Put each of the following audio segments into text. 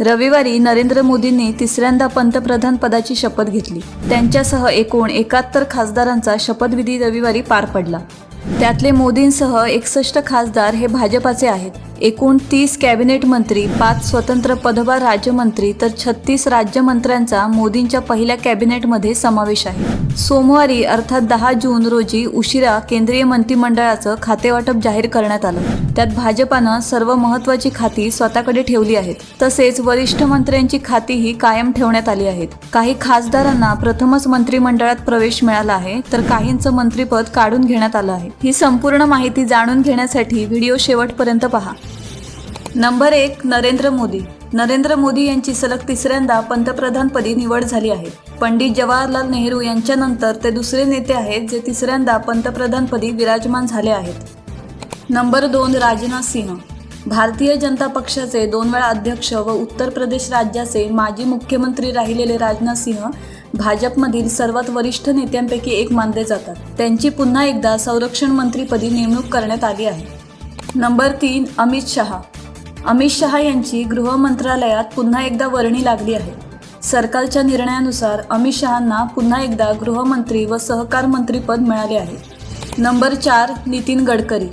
रविवारी नरेंद्र मोदींनी तिसऱ्यांदा पंतप्रधान पदाची शपथ घेतली. त्यांच्यासह एकूण एकाहत्तर खासदारांचा शपथविधी रविवारी पार पडला. त्यातले मोदींसह एकसष्ट खासदार हे भाजपाचे आहेत. एकूण तीस कॅबिनेट मंत्री पाच स्वतंत्र पदभार राज्यमंत्री तर छत्तीस राज्यमंत्र्यांचा मोदींच्या पहिल्या कॅबिनेटमध्ये समावेश आहे. सोमवारी अर्थात दहा जून रोजी उशिरा केंद्रीय मंत्रिमंडळाचं खातेवाटप जाहीर करण्यात आलं. त्यात भाजपानं सर्व महत्त्वाची खाती स्वतःकडे ठेवली आहेत. तसेच वरिष्ठ मंत्र्यांची खातीही कायम ठेवण्यात आली आहेत. काही खासदारांना प्रथमच मंत्रिमंडळात प्रवेश मिळाला आहे तर काहींचं मंत्रिपद काढून घेण्यात आलं आहे. ही संपूर्ण माहिती जाणून घेण्यासाठी व्हिडिओ शेवटपर्यंत पहा. नंबर एक नरेंद्र मोदी. नरेंद्र मोदी यांची सलग तिसऱ्यांदा पंतप्रधानपदी निवड झाली आहे. पंडित जवाहरलाल नेहरू यांच्यानंतर ते दुसरे नेते आहेत जे तिसऱ्यांदा पंतप्रधानपदी विराजमान झाले आहेत. नंबर दोन राजनाथ सिंह. भारतीय जनता पक्षाचे दोन वेळा अध्यक्ष व उत्तर प्रदेश राज्याचे माजी मुख्यमंत्री राहिलेले राजनाथ सिंह भाजपमधील सर्वात वरिष्ठ नेत्यांपैकी एक मानले जातात. त्यांची पुन्हा एकदा संरक्षण मंत्रीपदी नेमणूक करण्यात आली आहे. नंबर तीन अमित शहा. अमित शहा यांची गृह मंत्रालयात पुन्हा एकदा वर्णी लागली आहे. सरकारच्या निर्णयानुसार अमित शहांना पुन्हा एकदा गृहमंत्री व सहकार मंत्रीपद मिळाले आहे. नंबर चार नितीन गडकरी.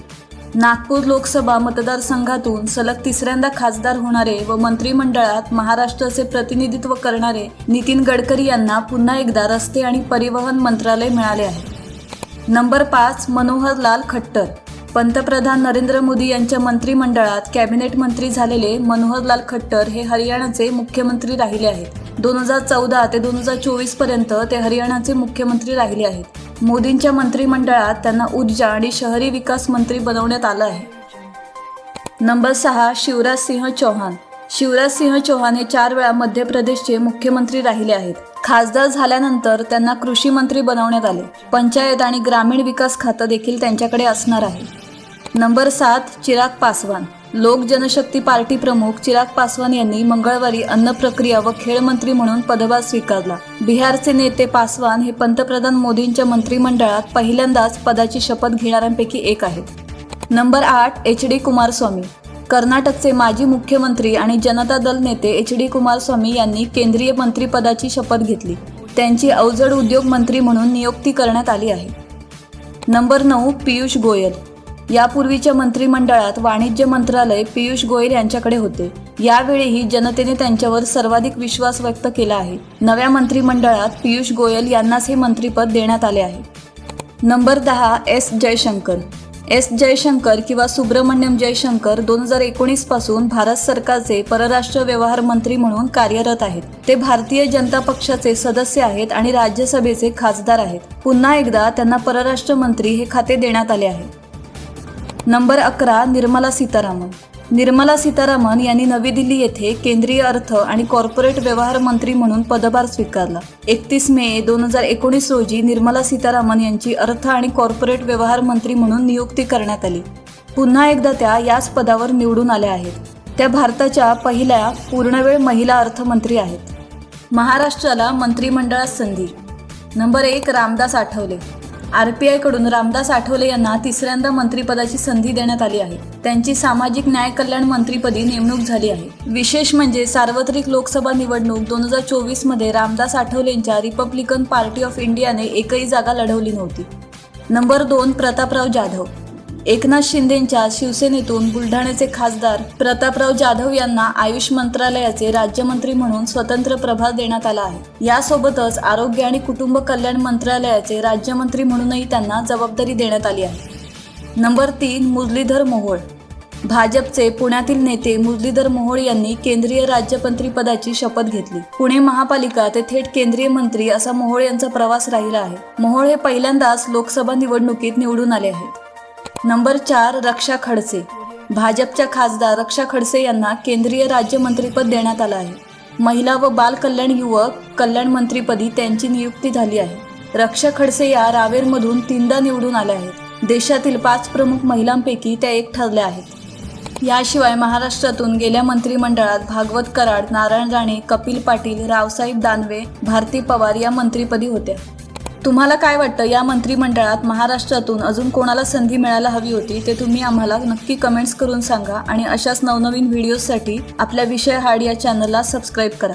नागपूर लोकसभा मतदारसंघातून सलग तिसऱ्यांदा खासदार होणारे व मंत्रिमंडळात महाराष्ट्राचे प्रतिनिधित्व करणारे नितीन गडकरी यांना पुन्हा एकदा रस्ते आणि परिवहन मंत्रालय मिळाले आहे. नंबर पाच मनोहरलाल खट्टर. पंतप्रधान नरेंद्र मोदी यांच्या मंत्रिमंडळात कॅबिनेट मंत्री झालेले मनोहरलाल खट्टर हे हरियाणाचे मुख्यमंत्री राहिले आहेत. दोन हजार चौदा ते दोन हजार चोवीसपर्यंत ते हरियाणाचे मुख्यमंत्री राहिले आहेत. मोदींच्या मंत्रिमंडळात त्यांना ऊर्जा आणि शहरी विकास मंत्री बनवण्यात आलं आहे. नंबर सहा शिवराज सिंह चौहान. शिवराज सिंह चौहान हे चार वेळा मध्य प्रदेशचे मुख्यमंत्री राहिले आहेत. खासदार झाल्यानंतर त्यांना कृषी मंत्री बनवण्यात आले. पंचायत आणि ग्रामीण विकास खातं देखील त्यांच्याकडे असणार आहे. नंबर सात चिराग पासवान. लोक जनशक्ती पार्टी प्रमुख चिराग पासवान यांनी मंगळवारी अन्न प्रक्रिया व खेळ मंत्री म्हणून पदभार स्वीकारला. बिहारचे नेते पासवान हे पंतप्रधान मोदींच्या मंत्रिमंडळात पहिल्यांदाच पदाची शपथ घेणाऱ्यांपैकी एक आहेत. नंबर आठ एच डी कुमारस्वामी. कर्नाटकचे माजी मुख्यमंत्री आणि जनता दल नेते एच डी कुमारस्वामी यांनी केंद्रीय मंत्रिपदाची शपथ घेतली. त्यांची अवजड उद्योग मंत्री म्हणून नियुक्ती करण्यात आली आहे. नंबर नऊ पियुष गोयल. यापूर्वीच्या मंत्रिमंडळात वाणिज्य मंत्रालय पियुष गोयल यांच्याकडे होते. यावेळीही जनतेने त्यांच्यावर सर्वाधिक विश्वास व्यक्त केला आहे. नव्या मंत्रिमंडळात पियुष गोयल यांनाच हे मंत्रिपद देण्यात आले आहे. नंबर दहा एस. जयशंकर. एस. जयशंकर किंवा सुब्रमण्यम जयशंकर दोन हजार एकोणीसपासून भारत सरकारचे परराष्ट्र व्यवहार मंत्री म्हणून कार्यरत आहेत. ते भारतीय जनता पक्षाचे सदस्य आहेत आणि राज्यसभेचे खासदार आहेत. पुन्हा एकदा त्यांना परराष्ट्र मंत्री हे खाते देण्यात आले आहे. नंबर अकरा निर्मला सीतारामन. निर्मला सीतारामन यांनी नवी दिल्ली येथे केंद्रीय अर्थ आणि कॉर्पोरेट व्यवहार मंत्री म्हणून पदभार स्वीकारला. एकतीस मे दोन हजार एकोणीस रोजी निर्मला सीतारामन यांची अर्थ आणि कॉर्पोरेट व्यवहार मंत्री म्हणून नियुक्ती करण्यात आली. पुन्हा एकदा त्या याच पदावर निवडून आल्या आहेत. त्या भारताच्या पहिल्या पूर्णवेळ महिला अर्थमंत्री आहेत. महाराष्ट्राला मंत्रिमंडळात संधी. नंबर एक रामदास आठवले. आर पी आयकडून रामदास आठवले यांना तिसऱ्यांदा मंत्रिपदाची संधी देण्यात आली आहे. त्यांची सामाजिक न्याय कल्याण मंत्रीपदी नेमणूक झाली आहे. विशेष म्हणजे सार्वत्रिक लोकसभा निवडणूक दोन हजार चोवीसमध्ये रामदास आठवलेंच्या रिपब्लिकन पार्टी ऑफ इंडियाने एकही जागा लढवली नव्हती. नंबर दोन प्रतापराव जाधव. एकनाथ शिंदेंच्या शिवसेनेतून बुलढाण्याचे खासदार प्रतापराव जाधव यांना आयुष मंत्रालयाचे राज्यमंत्री म्हणून स्वतंत्र प्रभार देण्यात आला आहे. यासोबतच आरोग्य आणि कुटुंब कल्याण मंत्रालयाचे राज्यमंत्री म्हणूनही त्यांना जबाबदारी देण्यात आली आहे. नंबर तीन मुरलीधर मोहोळ. भाजपचे पुण्यातील नेते मुरलीधर मोहोळ यांनी केंद्रीय राज्यमंत्री पदाची शपथ घेतली. पुणे महापालिका ते थेट केंद्रीय मंत्री असा मोहोळ यांचा प्रवास राहिला आहे. मोहोळ हे पहिल्यांदाच लोकसभा निवडणुकीत निवडून आले आहेत. नंबर चार रक्षा खडसे. भाजपच्या खासदार रक्षा खडसे यांना केंद्रीय राज्यमंत्रीपद देण्यात आलं आहे. महिला व बाल कल्याण युवक कल्याण मंत्रीपदी त्यांची नियुक्ती झाली आहे. रक्षा खडसे या रावेरमधून तीनदा निवडून आल्या आहेत. देशातील पाच प्रमुख महिलांपैकी त्या एक ठरल्या आहेत. याशिवाय महाराष्ट्रातून गेल्या मंत्रिमंडळात भागवत कराड नारायण राणे कपिल पाटील रावसाहेब दानवे भारती पवार या मंत्रीपदी होत्या. तुम्हाला काय वाटतं? या मंत्रिमंडळात महाराष्ट्रातून अजून कोणाला संधी मिळायला हवी होती? ते तुम्ही आम्हाला नक्की कमेंट्स करून सांगा आणि अशाच नवनवीन व्हिडिओजसाठी आपल्या विषय हाड या चॅनलला सबस्क्राईब करा.